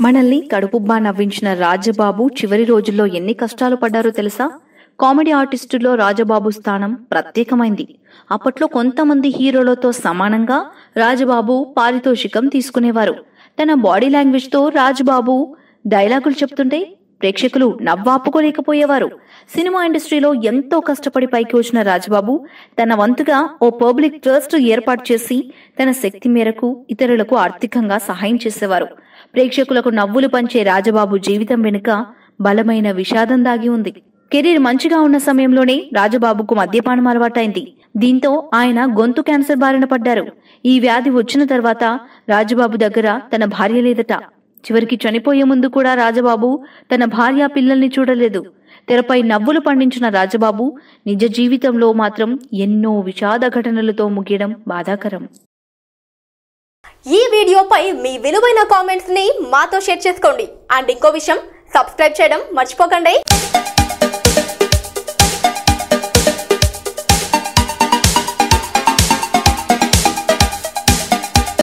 మనల్ని కడుపుబ్బా నవ్వించిన రాజబాబు చివరి రోజుల్లో ఎన్ని కష్టాలు పడ్డారో తెలుసా? కామెడీ ఆర్టిస్టులో రాజబాబు స్థానం ప్రత్యేకమైంది. అప్పట్లో కొంతమంది హీరోలతో సమానంగా రాజబాబు పారితోషికం తీసుకునేవారు. తన బాడీ లాంగ్వేజ్తో రాజబాబు డైలాగులు చెప్తుంటే ప్రేక్షకులు నవ్వాపుకోలేకపోయేవారు. సినిమా ఇండస్ట్రీలో ఎంతో కష్టపడి పైకి వచ్చిన రాజబాబు తన వంతుగా ఓ పబ్లిక్ ట్రస్ట్ ఏర్పాటు చేసి తన శక్తి మేరకు ఇతరులకు ఆర్థికంగా సహాయం చేసేవారు. ప్రేక్షకులకు నవ్వులు పంచే రాజబాబు జీవితం వెనుక బలమైన విషాదం దాగి ఉంది. కెరీర్ మంచిగా ఉన్న సమయంలోనే రాజబాబుకు మద్యపానం అలవాటైంది. దీంతో ఆయన గొంతు క్యాన్సర్ బారిన పడ్డారు. ఈ వ్యాధి వచ్చిన తర్వాత రాజబాబు దగ్గర తన భార్య లేదట. చివరికి చనిపోయే ముందు కూడా రాజబాబు తన భార్య పిల్లల్ని చూడలేదు. తెరపై నవ్వులు పండించిన రాజబాబు నిజ జీవితంలో మాత్రం ఎన్నో విషాద ఘటనలతో ముగియడం బాధాకరం. ఈ వీడియోపై మీ విలువైన కామెంట్స్ని మాతో షేర్ చేసుకోండి. అండ్ ఇంకో విషయం సబ్స్క్రైబ్ చేయడం మర్చిపోకండి.